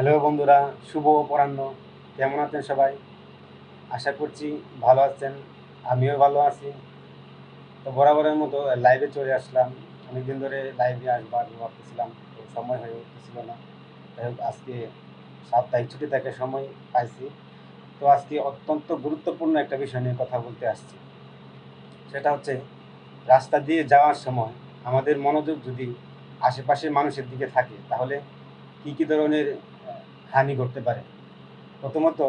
Hello বন্ধুরা, শুভ অপরাহ্ন। কেমন আছেন সবাই? আশা করছি ভালো আছেন, আমিও ভালো আছি। তো বরাবরের মতো লাইভে চলে আসলাম। অনেকদিন ধরে লাইভে আসবার ভাবতেছিলাম, তো সময় হয়ে উঠতেছিল না। আজকে সাপ্তাহিক ছুটি থেকে সময় পাইছি। তো আজকে অত্যন্ত গুরুত্বপূর্ণ একটা বিষয় নিয়ে কথা বলতে আসছি। সেটা হচ্ছে, রাস্তা দিয়ে যাওয়ার সময় আমাদের মনোযোগ যদি আশেপাশের মানুষের দিকে থাকে, তাহলে কী কী ধরনের হানি ঘটতে পারে। প্রথমত,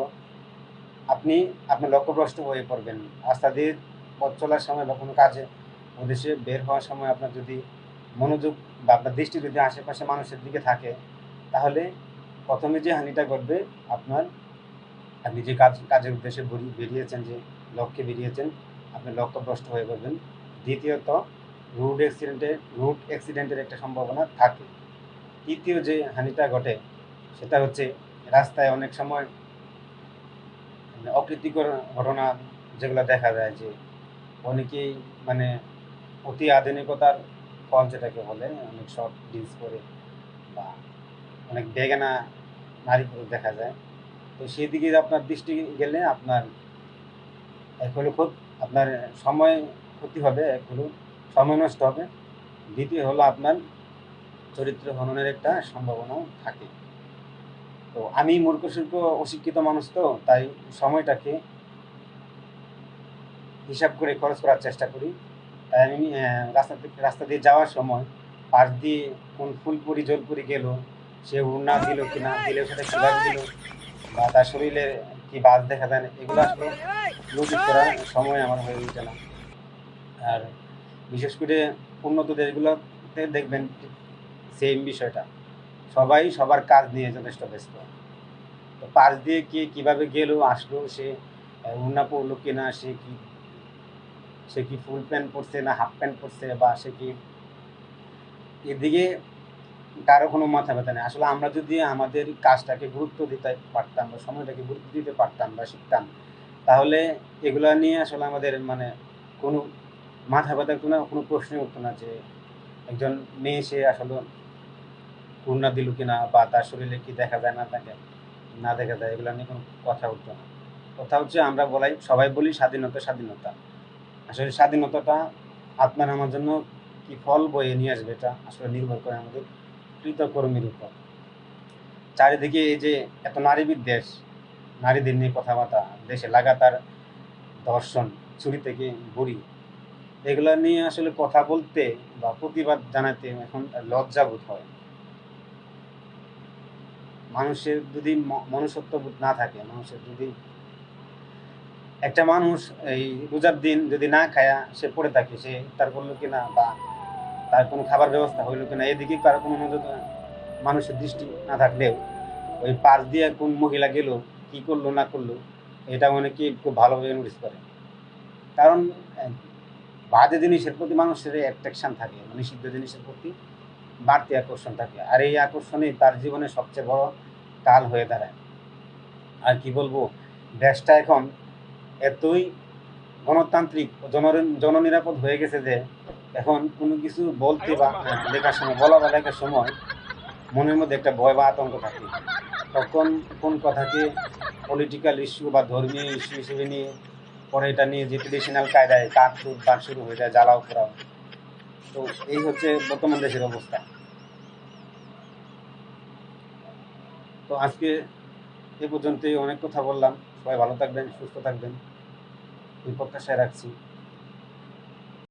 আপনি আপনার লক্ষ্যভ্রষ্ট হয়ে পড়বেন। রাস্তা দিয়ে পথ চলার সময় বা কোনো কাজে উদ্দেশ্যে বের হওয়ার সময় আপনার যদি মনোযোগ বা আপনার দৃষ্টি যদি আশেপাশে মানুষের দিকে থাকে, তাহলে প্রথমে যে হানিটা ঘটবে, আপনার আপনি যে কাজ, কাজের উদ্দেশ্যে বেরিয়েছেন, যে লক্ষ্যে বেরিয়েছেন, আপনি লক্ষ্যভ্রষ্ট হয়ে পড়বেন। দ্বিতীয়ত রুট অ্যাক্সিডেন্টের রুট অ্যাক্সিডেন্টের একটা সম্ভাবনা থাকে। তৃতীয় যে হানিটা ঘটে সেটা হচ্ছে রাস্তায় অনেক সময় মানে অপ্রীতিকর ঘটনা যেগুলো দেখা যায় যে অনেকেই মানে অতি আধুনিকতার ফল যেটাকে বলে, অনেক শর্ট ডিলস করে বা অনেক বেগানা নারী পুরুষ দেখা যায়। তো সেই দিকে আপনার দৃষ্টি গেলে আপনার এক হলো খুব আপনার সময় ক্ষতি হবে, এক হলো সময় নষ্ট হবে। দ্বিতীয় হলো আপনার চরিত্র হননের একটা সম্ভাবনাও থাকে। তো আমি মূর্খ সূর্খ অশিক্ষিত মানুষ তো, তাই সময়টাকে হিসাব করে খরচ করার চেষ্টা করি। তাই আমি রাস্তা রাস্তা দিয়ে যাওয়ার সময় পাশ দিয়ে কোন ফুলপুরি, জলপুরি গেল, সে উন্না দিল কি না দিলে সেটা কীভাবে দিল, বা তার শরীরে কি বাজ দেখা যায় না, এগুলো আসলে লজিক করার সময় আমার হয়ে ওঠে না। আর বিশেষ করে উন্নত দেশগুলোতে দেখবেন সেম বিষয়টা। সবাই সবার কাজ নিয়ে যথেষ্ট ব্যস্ত। তো পাশ দিয়ে কে কীভাবে গেলো, আসলো, সে উন্না পড়ল কিনা, সে কি সে কি ফুল প্যান্ট পরছে না হাফ প্যান্ট পরছে বা সে কি? এদিকে কারও কোনো মাথা ব্যথা নেই। আসলে আমরা যদি আমাদের কাজটাকে গুরুত্ব দিতে পারতাম বা সময়টাকে গুরুত্ব দিতে পারতাম বা শিখতাম, তাহলে এগুলা নিয়ে আসলে আমাদের মানে কোনো মাথা ব্যথার কোনো কোনো প্রশ্নই উঠতো না যে একজন মেয়ে সে আসলে পূর্ণা দিল কিনা বা তার শরীরে কি দেখা যায় না থাকে না দেখা যায়, এগুলো নিয়ে কোনো কথা উঠতো না। কথা হচ্ছে আমরা বলাই, সবাই বলি স্বাধীনতা স্বাধীনতা। আসলে স্বাধীনতাটা আপনার আমার জন্য কি ফল বয়ে নিয়ে আসবে এটা আসলে নির্ভর করে আমাদের কৃতকর্মীর উপর। চারিদিকে এই যে এত নারী বিদ্বেষ নারীদের নিয়ে কথাবার্তা, দেশে লাগাতার ধর্ষণ, চুরি থেকে বুড়ি, এগুলো নিয়ে আসলে কথা বলতে বা প্রতিবাদ জানাতে এখন লজ্জাবোধ হয়। মানুষের যদি মনুষ্যত্ববোধ না থাকে, মানুষের যদি একটা মানুষ এই রোজার দিন যদি না খায়া সে পড়ে থাকে, সে তার করল কিনা বা তার কোনো খাবার ব্যবস্থা হইল কিনা, এদিকে কারও কোনো নজর মানুষের দৃষ্টি না থাকলেও ওই পাশ দিয়ে কোন মহিলা গেল, কি করল, না করল, এটা অনেকেই খুব ভালোভাবে নোটিস করে। কারণ, বাজে জিনিসের প্রতি মানুষের অ্যাট্রাকশন থাকে, নিষিদ্ধ জিনিসের প্রতি। বাড়তি আকর্ষণ থাকে আর এই আকর্ষণই তার জীবনে সবচেয়ে বড় কাল হয়ে দাঁড়ায়। আর কি বলব, দেশটা এখন এতই গণতান্ত্রিক জন জননিরাপদ হয়ে গেছে যে এখন কোনো কিছু বলতে বা লেখার সময়, বলা বা লেখার সময় মনের মধ্যে একটা ভয় বা আতঙ্ক থাকে। তখন কোন কথাকে পলিটিক্যাল ইস্যু বা ধর্মীয় ইস্যু হিসেবে নিয়ে, পরে এটা নিয়ে যে ট্রেডিশনাল কায়দায় কাঠ বাট শুরু হয়ে যায় জ্বালাও পোড়াও। তো এই হচ্ছে বর্তমান দেশের অবস্থা। তো আজকে এ পর্যন্তই অনেক কথা বললাম। সবাই ভালো থাকবেন, সুস্থ থাকবেন। এই প্রত্যাশায় রাখছি।